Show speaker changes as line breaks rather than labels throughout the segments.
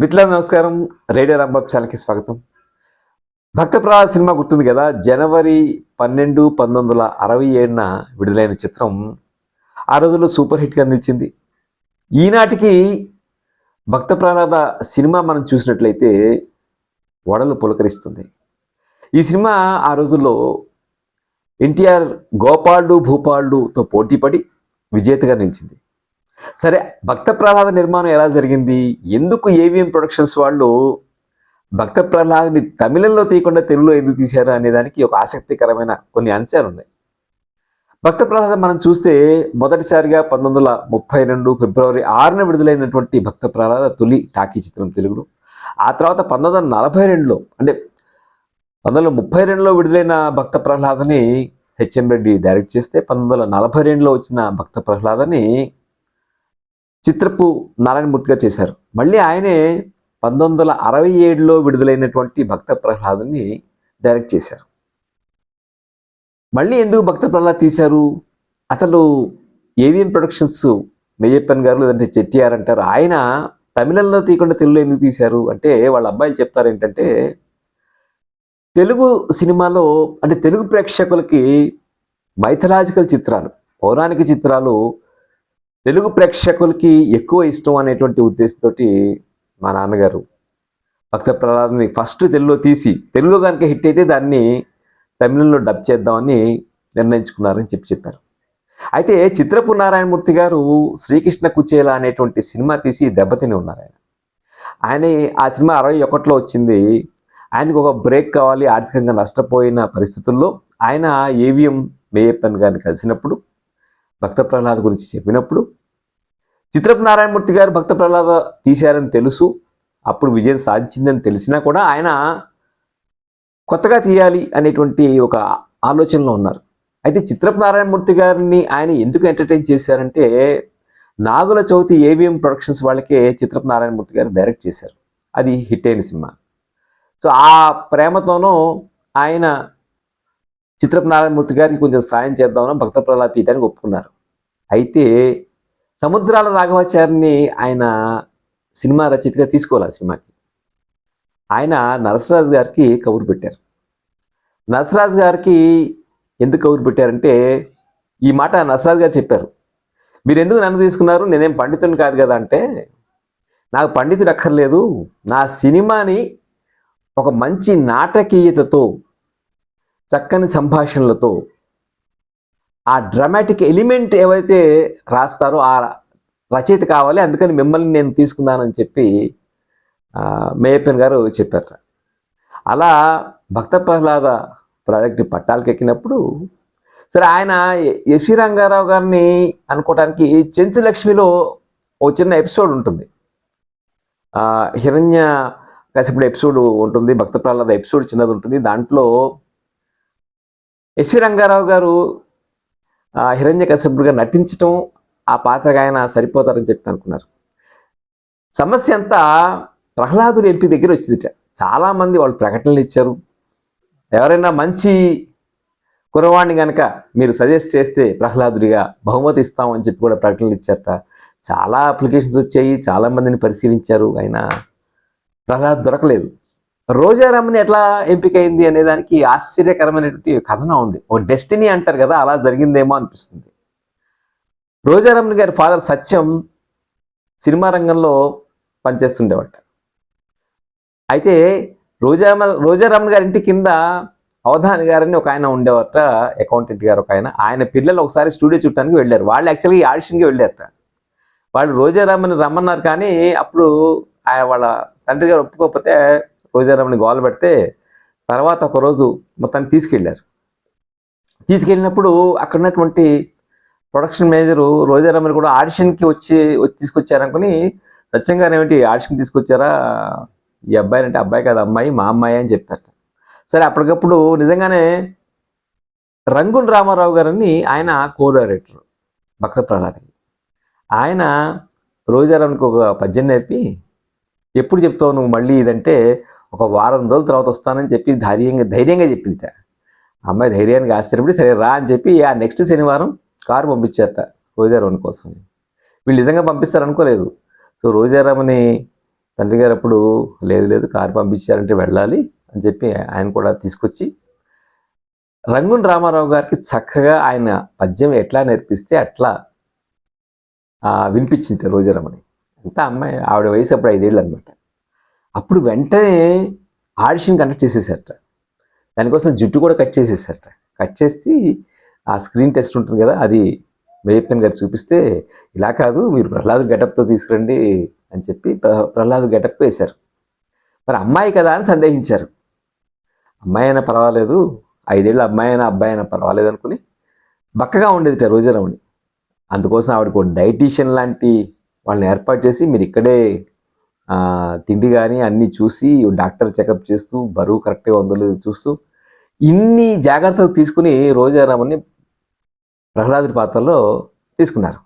మిత్రులకు నమస్కారం. రేడియో రాంబాబు ఛానల్కి స్వాగతం. భక్త ప్రహ్లాద్ సినిమా గుర్తుంది కదా? జనవరి పన్నెండు పంతొమ్మిది వందల అరవై ఏడున విడుదలైన చిత్రం. ఆ రోజుల్లో సూపర్ హిట్గా నిలిచింది. ఈనాటికి భక్త ప్రహ్లాద సినిమా మనం చూసినట్లయితే వడలు పులకరిస్తుంది. ఈ సినిమా ఆ రోజుల్లో ఎన్టీఆర్ గోపాల్డు భూపాల్డుతో పోటీపడి విజేతగా నిలిచింది. సరే భక్త ప్రహ్లాద నిర్మాణం ఎలా జరిగింది? ఎందుకు ఏవిఎం ప్రొడక్షన్స్ వాళ్ళు భక్త ప్రహ్లాద్ని తమిళంలో తీయకుండా తెలుగులో ఎందుకు తీశారు అనే దానికి ఒక ఆసక్తికరమైన కొన్ని అంశాలు ఉన్నాయి. భక్త ప్రహ్లాద మనం చూస్తే మొదటిసారిగా పంతొమ్మిది వందల ముప్పై రెండు ఫిబ్రవరి ఆరున విడుదలైనటువంటి భక్త ప్రహ్లాద తొలి టాకీ చిత్రం తెలుగులో ఆ తర్వాత పంతొమ్మిది వందల నలభై రెండులో అంటే పంతొమ్మిది వందల ముప్పై రెండులో విడుదలైన భక్త ప్రహ్లాదని హెచ్ఎం రెడ్డి డైరెక్ట్ చేస్తే పంతొమ్మిది వందల నలభై రెండులో వచ్చిన భక్త ప్రహ్లాదని చిత్రపు నారాయణమూర్తిగా చేశారు. మళ్ళీ ఆయనే పంతొమ్మిది వందల అరవై ఏడులో విడుదలైనటువంటి భక్త ప్రహ్లాదని డైరెక్ట్ చేశారు. మళ్ళీ ఎందుకు భక్త ప్రహ్లాద్ తీశారు? అసలు ఏవిఎం ప్రొడక్షన్స్ మెయ్యప్పన్ గారు లేదంటే చెట్టిఆర్ అంటారు. ఆయన తమిళంలో తీయకుండా తెలుగులో ఎందుకు తీశారు? అంటే వాళ్ళ అబ్బాయిలు చెప్తారు ఏంటంటే తెలుగు సినిమాలో అంటే తెలుగు ప్రేక్షకులకి మైథలాజికల్ చిత్రాలు పౌరాణిక చిత్రాలు తెలుగు ప్రేక్షకులకి ఎక్కువ ఇష్టం అనేటువంటి ఉద్దేశంతో మా నాన్నగారు భక్త ప్రహ్లాద్ని ఫస్ట్ తెలుగులో తీసి తెలుగులో కనుక హిట్ అయితే దాన్ని తమిళంలో డబ్ చేద్దామని నిర్ణయించుకున్నారని చెప్పి చెప్పారు. అయితే చిత్రపు నారాయణమూర్తి గారు శ్రీకృష్ణ కుచేల అనేటువంటి సినిమా తీసి దెబ్బతిని ఉన్నారు ఆయన. ఆయన ఆ సినిమా అరవై ఒకటిలో వచ్చింది. ఆయనకు ఒక బ్రేక్ కావాలి ఆర్థికంగా నష్టపోయిన పరిస్థితుల్లో ఆయన ఏవిఎం మేయప్పన్ గారిని కలిసినప్పుడు భక్త ప్రహ్లాద్ గురించి చెప్పినప్పుడు చిత్రపు నారాయణమూర్తి గారు భక్త ప్రహ్లాద తీశారని తెలుసు. అప్పుడు విజయం సాధించిందని తెలిసినా కూడా ఆయన కొత్తగా తీయాలి అనేటువంటి ఒక ఆలోచనలో ఉన్నారు. అయితే చిత్రపు నారాయణమూర్తి గారిని ఆయన ఎందుకు ఎంటర్టైన్ చేశారంటే నాగుల చవితి ఏవిఎం ప్రొడక్షన్స్ వాళ్ళకే చిత్రపు నారాయణమూర్తి గారు డైరెక్ట్ చేశారు. అది హిట్ అయిన సినిమా. సో ఆ ప్రేమతోనూ ఆయన చిత్రపు నారాయణమూర్తి గారికి కొంచెం సాయం చేద్దామని భక్త ప్రహ్లాద్ తీయడానికి ఒప్పుకున్నారు. అయితే సముద్రాల రాఘవాచారిని ఆయన సినిమా రచయితగా తీసుకోవాలి ఆ సినిమాకి. ఆయన నరసరాజు గారికి కబురు పెట్టారు. నరసరాజు గారికి ఎందుకు కబురు పెట్టారంటే ఈ మాట నరసరాజు గారు చెప్పారు. మీరు ఎందుకు నన్ను తీసుకున్నారు? నేనేం పండితుని కాదు కదా అంటే నాకు పండితుడు అక్కర్లేదు. నా సినిమాని ఒక మంచి నాటకీయతతో చక్కని సంభాషణలతో ఆ డ్రామాటిక్ ఎలిమెంట్ ఏవైతే రాస్తారో ఆ రచయిత కావాలి అందుకని మిమ్మల్ని నేను తీసుకున్నానని చెప్పి మేయప్పన్ గారు చెప్పారు అలా భక్త ప్రహ్లాద ప్రాజెక్ట్ పట్టాలకు ఎక్కినప్పుడు సరే ఆయన ఎస్వి రంగారావు గారిని అనుకోవడానికి చెంచు లక్ష్మిలో ఓ చిన్న ఎపిసోడ్ ఉంటుంది. హిరణ్య కసిపుడు ఎపిసోడ్ ఉంటుంది భక్త ప్రహ్లాద ఎపిసోడ్ చిన్నది ఉంటుంది. దాంట్లో ఎస్వి రంగారావు గారు ఆ, హిరణ్య కశ్యపుడుగా నటించటం ఆ పాత్రగా ఆయన సరిపోతారని చెప్పి అనుకున్నారు. సమస్య అంతా ప్రహ్లాదుడు ఎంపీ దగ్గర వచ్చిందిట. చాలామంది వాళ్ళు ప్రకటనలు ఇచ్చారు. ఎవరైనా మంచి కురవాణ్ణి కనుక మీరు సజెస్ట్ చేస్తే ప్రహ్లాదుడిగా బహుమతి ఇస్తామని చెప్పి కూడా ప్రకటనలు ఇచ్చారట. చాలా అప్లికేషన్స్ వచ్చాయి. చాలా మందిని పరిశీలించారు. ఆయన ప్రహ్లాద్ దొరకలేదు. రోజారామని ఎట్లా ఎంపికైంది అనే దానికి ఆశ్చర్యకరమైనటువంటి కథనం ఉంది. ఒక డెస్టినీ అంటారు కదా అలా జరిగిందేమో అనిపిస్తుంది. రోజారామన్ గారి ఫాదర్ సత్యం సినిమా రంగంలో పనిచేస్తుండేవాట. అయితే రోజామ రోజారామన్ గారి ఇంటి కింద అవధాని గారని ఒక ఆయన ఉండేవారట అకౌంటెంట్ గారు ఒక ఆయన. ఆయన పిల్లలు ఒకసారి స్టూడియో చూడటానికి వెళ్ళారు. వాళ్ళు యాక్చువల్గా ఈ ఆడిషన్కి వెళ్ళారట. వాళ్ళు రోజారామన్ రమ్మన్నారు కానీ అప్పుడు ఆయన వాళ్ళ తండ్రి గారు ఒప్పుకోకపోతే రోజారామని గోల పెడితే తర్వాత ఒకరోజు మొత్తాన్ని తీసుకెళ్ళారు. తీసుకెళ్ళినప్పుడు అక్కడ ఉన్నటువంటి ప్రొడక్షన్ మేనేజరు రోజారామని కూడా ఆడిషన్కి వచ్చి వచ్చి తీసుకొచ్చారనుకుని సత్యం గారు ఏమిటి ఆడిషన్కి తీసుకొచ్చారా? ఈ అబ్బాయి అంటే అబ్బాయి కాదు అమ్మాయి మా అమ్మాయి అని చెప్పారు. సరే అప్పటికప్పుడు నిజంగానే రంగున్ రామారావు గారని ఆయన కో డైరెక్టర్ భక్త ప్రహ్లాద్కి. ఆయన రోజారామనికి ఒక పద్యం నేర్పి ఎప్పుడు చెప్తావు నువ్వు మళ్ళీ ఇదంటే ఒక వారం రోజుల తర్వాత వస్తానని చెప్పి ధైర్యంగా ధైర్యంగా చెప్పిందిట. అమ్మాయి ధైర్యానికి ఆశ్చర్యపడి సరే రా అని చెప్పి ఆ నెక్స్ట్ శనివారం కారు పంపించారట రోజారామన్ కోసం. వీళ్ళు నిజంగా పంపిస్తారు అనుకోలేదు సో రోజారామని తండ్రి గారు అప్పుడు లేదు లేదు కారు పంపించారంటే వెళ్ళాలి అని చెప్పి ఆయన కూడా తీసుకొచ్చి రంగున్ రామారావు గారికి చక్కగా ఆయన పద్యం ఎట్లా నేర్పిస్తే అట్లా వినిపించింది రోజారమణి అంతా అమ్మాయి ఆవిడ వయసు అప్పుడు ఐదేళ్ళు అనమాట అప్పుడు వెంటనే ఆడిషన్ కండక్ట్ చేసేసారట. దానికోసం జుట్టు కూడా కట్ చేసేసారట. కట్ చేసి ఆ స్క్రీన్ టెస్ట్ ఉంటుంది కదా అది మేయప్పన్ గారు చూపిస్తే ఇలా కాదు మీరు ప్రహ్లాద్ గెటప్తో తీసుకురండి అని చెప్పి ప్రహ్లాద్ గెటప్ వేశారు. మరి అమ్మాయి కదా అని సందేహించారు. అమ్మాయి అయినా పర్వాలేదు ఐదేళ్ళు అమ్మాయి అయినా అబ్బాయి అయినా పర్వాలేదు అనుకుని బక్కగా ఉండేది రోజారావుని అందుకోసం ఆవిడకు డైటీషియన్ లాంటి వాళ్ళని ఏర్పాటు చేసి మీరు ఇక్కడే తిండి కానీ అన్నీ చూసి డాక్టర్ చెకప్ చేస్తూ బరువు కరెక్ట్గా ఉందో చూస్తూ ఇన్ని జాగ్రత్తలు తీసుకుని రోజారామని ప్రహ్లాదుడి పాత్రలో తీసుకున్నారు.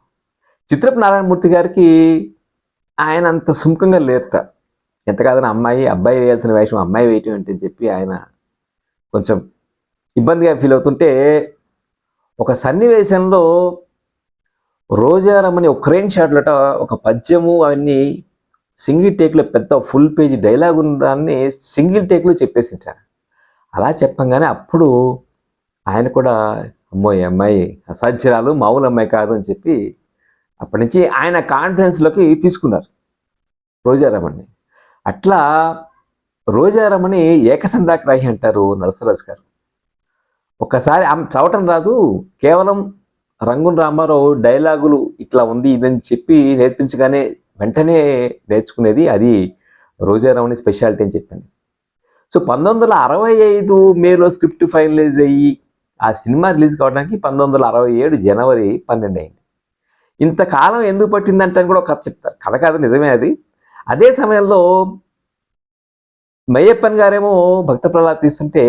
చిత్రపు నారాయణమూర్తి గారికి ఆయన అంత సుముఖంగా లేరట. ఎంత కాదని అమ్మాయి అబ్బాయి వేయాల్సిన వేషం అమ్మాయి వేయటం ఏంటని చెప్పి ఆయన కొంచెం ఇబ్బందిగా ఫీల్ అవుతుంటే ఒక సన్నివేశంలో రోజారమ్మని ఒక క్రెయిన్ షాట్లట ఒక పద్యము అవన్నీ సింగిల్ టేక్లో పెద్ద ఫుల్ పేజీ డైలాగ్ ఉన్నదాన్ని సింగిల్ టేక్లో చెప్పేసింటారు. అలా చెప్పంగానే అప్పుడు ఆయన కూడా అమ్మో ఈ అమ్మాయి అసాధ్యరాలు మామూలు అమ్మాయి కాదు అని చెప్పి అప్పటి నుంచి ఆయన కాన్ఫిడెన్స్లోకి తీసుకున్నారు రోజారమణ్ని అట్లా రోజారమణి ఏకసంధాగ్రాహి అంటారు నరసరాజు గారు. ఒక్కసారి ఆమె చదవటం రాదు కేవలం రంగున్ రామారావు డైలాగులు ఇట్లా ఉంది ఇదని చెప్పి నేర్పించగానే వెంటనే నేర్చుకునేది అది రోజారావుని స్పెషాలిటీ అని చెప్పాను. సో పంతొమ్మిది వందల అరవై ఐదు మేలో స్క్రిప్ట్ ఫైనలైజ్ అయ్యి ఆ సినిమా రిలీజ్ కావడానికి పంతొమ్మిది వందల అరవై ఏడు జనవరి పన్నెండు అయింది. ఇంతకాలం ఎందుకు పట్టిందంటే కూడా ఒక కథ చెప్తారు కథ కాదు నిజమే అది. అదే సమయంలో మయ్యప్పన్ గారేమో భక్త ప్రహ్లాద్ తీస్తుంటే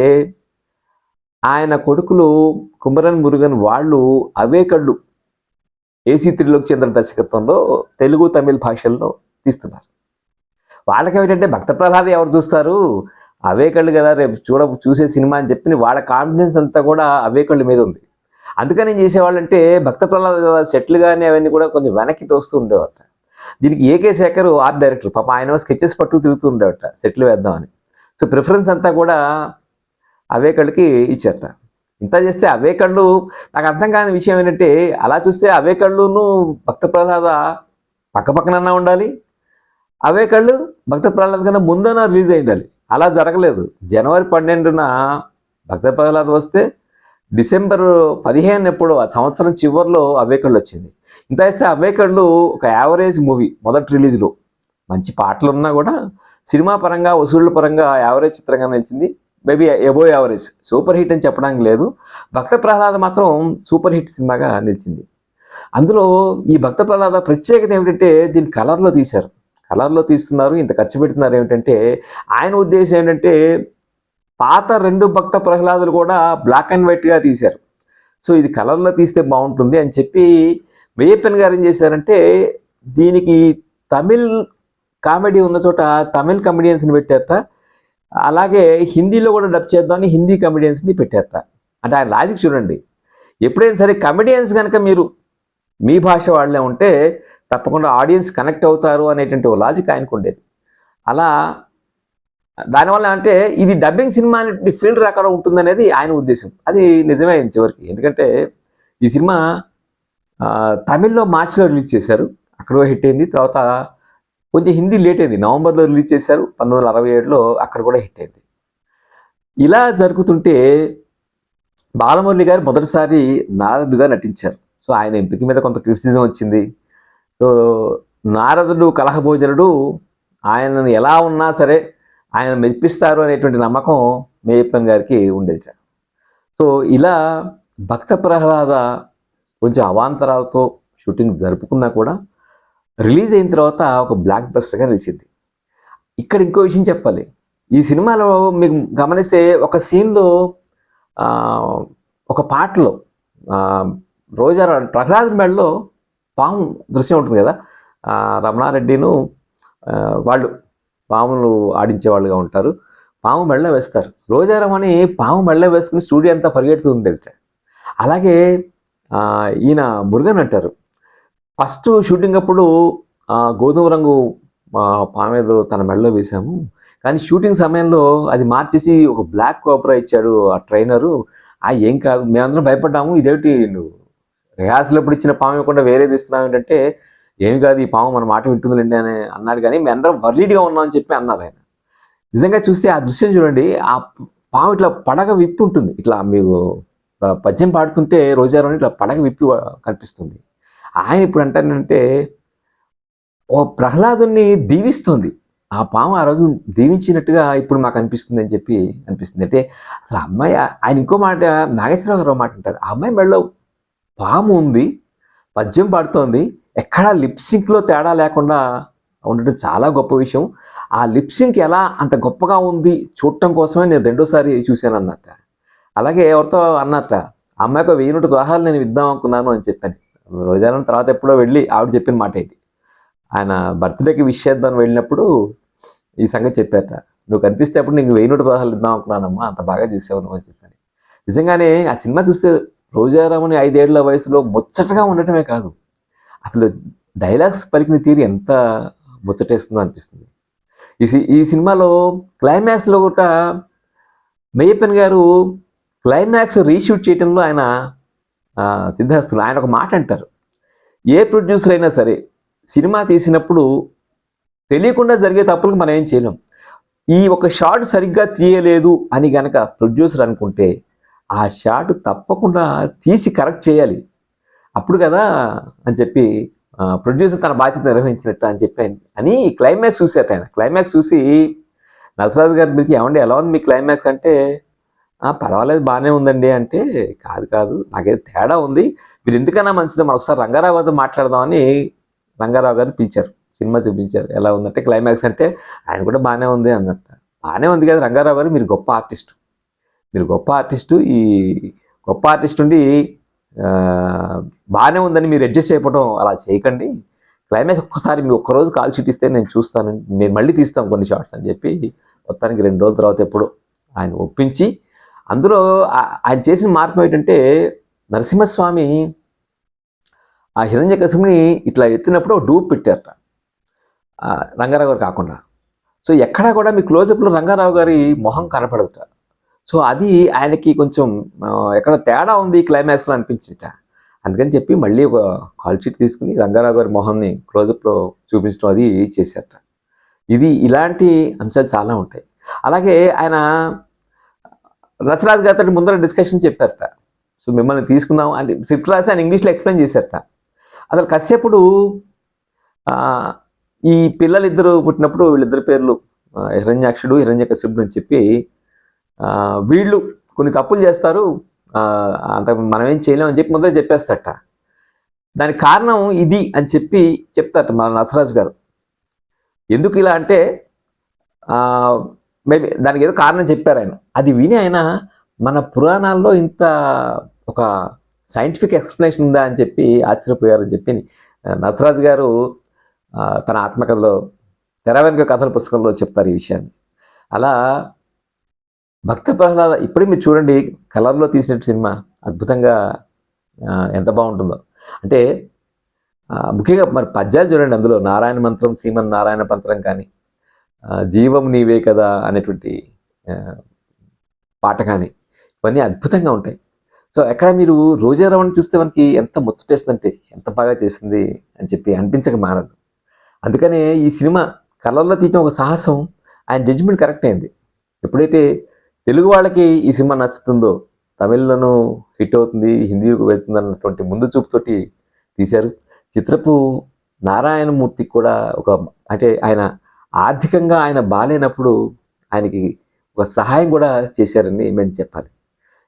ఆయన కొడుకులు కుమరన్ మురుగన్ వాళ్ళు అవే కళ్ళు ఏసీ త్రిలోక్ చంద్ర దర్శకత్వంలో తెలుగు తమిళ భాషల్లో తీస్తున్నారు. వాళ్ళకి ఏమిటంటే భక్త ప్రహ్లాద్ ఎవరు చూస్తారు? అవే కళ్ళు కదా రేపు చూడ చూసే సినిమా అని చెప్పి వాళ్ళ కాన్ఫిడెన్స్ అంతా కూడా అవే కళ్ళు మీద ఉంది. అందుకని ఏం చేసేవాళ్ళంటే భక్త ప్రహ్లాద్ సెట్లు కానీ అవన్నీ కూడా కొంచెం వెనక్కి తోస్తూ ఉండేవాట దీనికి ఏకే శేఖర్ ఆర్ట్ డైరెక్టర్ పాప ఆయన స్కెచెస్ పట్టు తిరుగుతూ ఉండేవట సెట్లు వేద్దామని. సో ప్రిఫరెన్స్ అంతా కూడా అవే కళ్ళకి ఇచ్చారట. ఇంత చేస్తే అవే కళ్ళు. నాకు అర్థం కాని విషయం ఏంటంటే అలా చూస్తే అవే కళ్ళును భక్త ప్రహ్లాద పక్క పక్కనన్నా ఉండాలి. అవే కళ్ళు భక్త ప్రహ్లాద్ కన్నా ముందన రిలీజ్ అయి ఉండాలి అలా జరగలేదు. జనవరి పన్నెండున భక్త ప్రహ్లాద్ వస్తే డిసెంబర్ పదిహేను ఎప్పుడు ఆ సంవత్సరం చివరిలో అవే కళ్ళు వచ్చింది. ఇంత వేస్తే అవే కళ్ళు ఒక యావరేజ్ మూవీ మొదటి రిలీజ్లో. మంచి పాటలు ఉన్నా కూడా సినిమా పరంగా వసూళ్ళ పరంగా యావరేజ్ చిత్రంగా నిలిచింది. Maybe above average. Super hit అని చెప్పడానికి లేదు. భక్త ప్రహ్లాద మాత్రం సూపర్ హిట్ సినిమాగా నిలిచింది. అందులో ఈ భక్త ప్రహ్లాద ప్రత్యేకత ఏమిటంటే దీన్ని కలర్లో తీశారు. కలర్లో తీస్తున్నారు ఇంత ఖర్చు పెడుతున్నారు ఏమిటంటే ఆయన ఉద్దేశం ఏంటంటే పాత రెండు భక్త ప్రహ్లాదులు కూడా బ్లాక్ అండ్ వైట్గా తీశారు. సో ఇది కలర్లో తీస్తే బాగుంటుంది అని చెప్పి మేయప్పన్ గారు ఏం చేశారంటే దీనికి తమిళ్ కామెడీ ఉన్న చోట తమిళ్ కమెడియన్స్ని పెట్టారట. అలాగే హిందీలో కూడా డబ్ చేద్దామని హిందీ కమెడియన్స్ని పెట్టారట అంటే ఆయన లాజిక్ చూడండి. ఎప్పుడైనా సరే కమెడియన్స్ కనుక మీరు మీ భాష వాళ్ళే ఉంటే తప్పకుండా ఆడియన్స్ కనెక్ట్ అవుతారు అనేటువంటి ఓ లాజిక్ ఆయనకు ఉండేది. అలా దానివల్ల అంటే ఇది డబ్బింగ్ సినిమా అనే ఫీల్డ్ రకాల ఉంటుందనేది ఆయన ఉద్దేశం. అది నిజమే అయింది చివరికి. ఎందుకంటే ఈ సినిమా తమిళ్ళో మార్చిలో రిలీజ్ చేశారు. అక్కడ హిట్ అయింది. తర్వాత కొంచెం హిందీ లేట్ అయింది. నవంబర్లో రిలీజ్ చేశారు. పంతొమ్మిది వందల అరవై ఏడులో అక్కడ కూడా హిట్ అయింది. ఇలా జరుగుతుంటే బాలమురళి గారు మొదటిసారి నారదుడుగా నటించారు. సో ఆయన ఎంపిక మీద కొంత క్రిటిసిజం వచ్చింది. సో నారదుడు కలహభోజనుడు ఆయనను ఎలా ఉన్నా సరే ఆయన మెప్పిస్తారు అనేటువంటి నమ్మకం మేయప్పన్ గారికి ఉండేది. సో ఇలా భక్త ప్రహ్లాద కొంచెం అవాంతరాలతో షూటింగ్ జరుపుకున్నా కూడా రిలీజ్ అయిన తర్వాత ఒక బ్లాక్ బస్టర్గా నిలిచింది. ఇక్కడ ఇంకో విషయం చెప్పాలి. ఈ సినిమాలో మీకు గమనిస్తే ఒక సీన్లో ఒక పాటలో రోజా ప్రహ్లాద్ మెడలో పాము దృశ్యం ఉంటుంది కదా? రమణారెడ్డిను వాళ్ళు పాములు ఆడించే వాళ్ళుగా ఉంటారు. పాము మెళ్ళ వేస్తారు. రోజారమని పాము మెళ్ళ వేసుకుని స్టూడియో అంతా పరిగెడుతూ ఉండేది అలాగే ఈయన మురుగన్ అంటారు. ఫస్ట్ షూటింగ్ అప్పుడు గోధుమ రంగు మా పాము తన మెడలో వేసాము కానీ షూటింగ్ సమయంలో అది మార్చేసి ఒక బ్లాక్ కోపరా ఇచ్చాడు ఆ ట్రైనరు. ఆ ఏం కాదు మేమందరం భయపడ్డాము. ఇదేమిటి నువ్వు? రిహార్సల్ ఎప్పుడు ఇచ్చిన పాము ఇవ్వకుండా వేరేది ఇస్తున్నావు ఏంటంటే ఏమి కాదు ఈ పాము మన మాట వింటుందిలేండి అని అన్నాడు. కానీ మేమందరం వర్రీడ్గా ఉన్నాం అని చెప్పి అన్నారు ఆయన. నిజంగా చూస్తే ఆ దృశ్యం చూడండి ఆ పాము ఇట్లా పడగ విప్పి ఉంటుంది ఇట్లా మీరు పద్యం పాడుతుంటే రోజారోని ఇట్లా పడగ విప్పి కనిపిస్తుంది. ఆయన ఇప్పుడు అంటానంటే ఓ ప్రహ్లాదుని దీవిస్తోంది. ఆ పాము ఆ రోజు దీవించినట్టుగా ఇప్పుడు మాకు అనిపిస్తుంది అని చెప్పి అనిపిస్తుంది. అంటే అసలు అమ్మాయి ఆయన ఇంకో మాట నాగేశ్వరరావు మాట అంటారు. ఆ అమ్మాయి మెడలో పాము ఉంది పద్యం పాడుతోంది. ఎక్కడా లిప్సింక్లో తేడా లేకుండా ఉండడం చాలా గొప్ప విషయం. ఆ లిప్సింక్ ఎలా అంత గొప్పగా ఉంది చూడటం కోసమే నేను రెండోసారి చూశాను అన్నట్ట అలాగే ఎవరితో అన్నట్ట ఆ అమ్మాయికి వెయ్యి నూట దోహాలు నేను ఇద్దాం అనుకున్నాను అని చెప్పాను. రోజానం తర్వాత ఎప్పుడో వెళ్ళి ఆవిడ చెప్పిన మాట ఇది. ఆయన బర్త్డేకి విష్ చేద్దాం వెళ్ళినప్పుడు ఈ సంగతి చెప్పారట. నువ్వు కనిపిస్తే అప్పుడు నీకు వెయ్యి నూట పదహారు ఇద్దాం అనుకున్నానమ్మా అంత బాగా చూసావు నువ్వు అని చెప్పాను నిజంగానే ఆ సినిమా చూస్తే రోజారామని ఐదేళ్ళ వయసులో ముచ్చటగా ఉండటమే కాదు. అసలు డైలాగ్స్ పలికిన తీరు ఎంత ముచ్చటేస్తుందో అనిపిస్తుంది. ఈ సి- ఈ సినిమాలో క్లైమాక్స్లో కూడా మెయ్యప్పన్ గారు క్లైమాక్స్ రీషూట్ చేయడంలో ఆయన సిద్ధాస్తులు ఆయన ఒక మాట అంటారు. ఏ ప్రొడ్యూసర్ అయినా సరే సినిమా తీసినప్పుడు తెలియకుండా జరిగే తప్పులకు మనం ఏం చేయలేం. ఈ ఒక షాట్ సరిగ్గా తీయలేదు అని గనక ప్రొడ్యూసర్ అనుకుంటే ఆ షాట్ తప్పకుండా తీసి కరెక్ట్ చేయాలి. అప్పుడు కదా అని చెప్పి ప్రొడ్యూసర్ తన బాధ్యత నిర్వహించినట్టు అని చెప్పి అని క్లైమాక్స్ చూసేట ఆయన. క్లైమాక్స్ చూసి నసరాజు గారిని పిలిచి ఏమండి ఎలా ఉంది మీ క్లైమాక్స్ అంటే పర్వాలేదు బాగానే ఉందండి. అంటే కాదు కాదు. నాకేదో తేడా ఉంది. మీరు ఎందుకన్నా మంచిది మనం ఒకసారి రంగారావు గారితో మాట్లాడదామని రంగారావు గారిని పిలిచారు. సినిమా చూపించారు. ఎలా ఉందంటే క్లైమాక్స్ అంటే ఆయన కూడా బాగానే ఉంది అన్నట్ట. బాగానే ఉంది కదా రంగారావు గారు మీరు గొప్ప ఆర్టిస్ట్. మీరు గొప్ప ఆర్టిస్టు. ఈ గొప్ప ఆర్టిస్ట్ ఉండి బాగానే ఉందని మీరు అడ్జస్ట్ అయిపోవడం అలా చేయకండి. క్లైమాక్స్ ఒక్కసారి మీరు ఒక్కరోజు కాల్ చూపిస్తే నేను చూస్తాను. నేను మళ్ళీ తీస్తాం కొన్ని షార్ట్స్ అని చెప్పి మొత్తానికి రెండు రోజుల తర్వాత ఎప్పుడు ఆయన ఒప్పించి అందులో ఆయన చేసిన మార్పు ఏంటంటే నరసింహస్వామి ఆ హిరణ్యకశిపుని ఇట్లా ఎత్తినప్పుడు ఒక డూప్ పెట్టారట. రంగారావు గారు కాకుండా. సో ఎక్కడా కూడా మీ క్లోజప్లో రంగారావు గారి మొహం కనపడదుట. సో అది ఆయనకి కొంచెం ఎక్కడ తేడా ఉంది క్లైమాక్స్లో అనిపించిందట. అందుకని చెప్పి మళ్ళీ ఒక కాల్ షీట్ తీసుకుని రంగారావు గారి మొహాన్ని క్లోజప్లో చూపించడం అది చేశారట. ఇది ఇలాంటి అంశాలు చాలా ఉంటాయి. అలాగే ఆయన రసరాజ్ గారితో ముందర డిస్కషన్ చెప్పారట. సో మిమ్మల్ని తీసుకుందాం అంటే స్క్రిప్ట్ రాసి ఆయన ఇంగ్లీష్లో ఎక్స్ప్లెయిన్ చేశారట. అసలు కశ్యపుడు ఈ పిల్లలిద్దరు పుట్టినప్పుడు వీళ్ళిద్దరి పేర్లు ఆ, హిరణ్యాక్షుడు హిరణ్యకశ్యపుడు అని చెప్పి వీళ్ళు కొన్ని తప్పులు చేస్తారు. అంత మనం ఏం చేయలేం అని చెప్పి ముందర చెప్పేస్తట దానికి కారణం ఇది అని చెప్పి చెప్తారట మన నసరాజు గారు. ఎందుకు ఇలా అంటే మేబీ దానికి ఏదో కారణం చెప్పారు ఆయన. అది విని ఆయన మన పురాణాల్లో ఇంత ఒక సైంటిఫిక్ ఎక్స్ప్లెనేషన్ ఉందా అని చెప్పి ఆశ్చర్యపోయారని చెప్పి నసరాజ్ గారు తన ఆత్మకథలో తెర వెనుక కథల పుస్తకంలో చెప్తారు ఈ విషయాన్ని. అలా భక్త ప్రహ్లాద ఇప్పుడే మీరు చూడండి కలర్లో తీసిన సినిమా అద్భుతంగా ఎంత బాగుంటుందో. అంటే ముఖ్యంగా మరి పద్యాలు చూడండి అందులో నారాయణ మంత్రం శ్రీమన్ నారాయణ మంత్రం కానీ జీవం నీవే కదా అనేటువంటి పాట కానీ ఇవన్నీ అద్భుతంగా ఉంటాయి. సో ఎక్కడ మీరు రోజారావుని చూస్తే మనకి ఎంత ముచ్చటేస్తుందంటే ఎంత బాగా చేసింది అని చెప్పి అనిపించక మానదు. అందుకనే ఈ సినిమా కలర్లో తీయటం ఒక సాహసం ఆయన జడ్జిమెంట్ కరెక్ట్ అయింది. ఎప్పుడైతే తెలుగు వాళ్ళకి ఈ సినిమా నచ్చుతుందో తమిళ్ళోనూ హిట్ అవుతుంది హిందీకి వెళ్తుంది అన్నటువంటి ముందు చూపుతోటి తీశారు. చిత్రపు నారాయణమూర్తి కూడా ఒక అంటే ఆయన ఆర్థికంగా ఆయన బాగాలేనప్పుడు ఆయనకి ఒక సహాయం కూడా చేశారని మేము చెప్పాలి.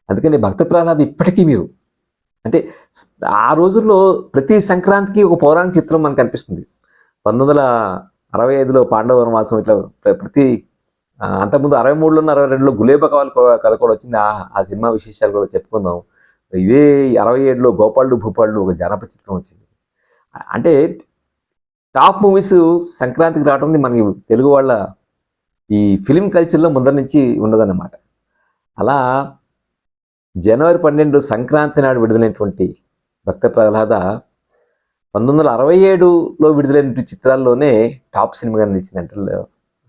అందుకని భక్త ప్రహ్లాద్ ఇప్పటికీ మీరు. అంటే ఆ రోజుల్లో ప్రతి సంక్రాంతికి ఒక పౌరాణిక చిత్రం మనకు కనిపిస్తుంది. పంతొమ్మిది వందల అరవై ఐదులో పాండవ వనవాసం ఇట్లా ప్ర- ప్రతి అంతకుముందు అరవై మూడులో అరవై రెండులో గులేబ కవాలి కథ కూడా వచ్చింది. ఆ ఆ సినిమా విశేషాలు కూడా చెప్పుకుందాం. ఇదే అరవై ఏడులో గోపాలుడు భూపాలుడు ఒక జనప చిత్రం వచ్చింది. అంటే టాప్ మూవీస్ సంక్రాంతికి రావడం అనేది మనకి తెలుగు వాళ్ళ ఈ ఫిలిం కల్చర్లో ముందర నుంచి ఉన్నదన్నమాట. అలా జనవరి పన్నెండు సంక్రాంతి నాడు విడుదలైనటువంటి భక్త ప్రహ్లాద పంతొమ్మిది వందల అరవై ఏడులో విడుదలైన చిత్రాల్లోనే టాప్ సినిమాగా నిలిచిందంటే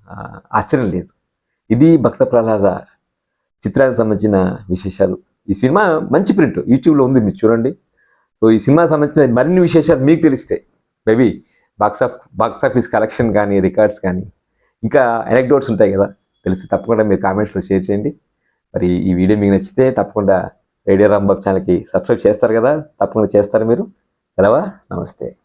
ఆ, ఆశ్చర్యం లేదు. ఇది భక్త ప్రహ్లాద చిత్రానికి సంబంధించిన విశేషాలు. ఈ సినిమా మంచి ప్రింట్ యూట్యూబ్లో ఉంది మీరు చూడండి. సో ఈ సినిమా సంబంధించిన మరిన్ని విశేషాలు మీకు తెలిస్తే maybe బాక్సాఫ్ box office box office collection కానీ రికార్డ్స్ కానీ ఇంకా ఎనెక్డోట్స్ ఉంటాయి కదా. తెలిసి తప్పకుండా మీరు కామెంట్స్లో షేర్ చేయండి. మరి ఈ వీడియో మీకు నచ్చితే తప్పకుండా రేడియో రాంబాబు ఛానల్కి సబ్స్క్రైబ్ చేస్తారు కదా. తప్పకుండా చేస్తారు మీరు. సెలవా. నమస్తే.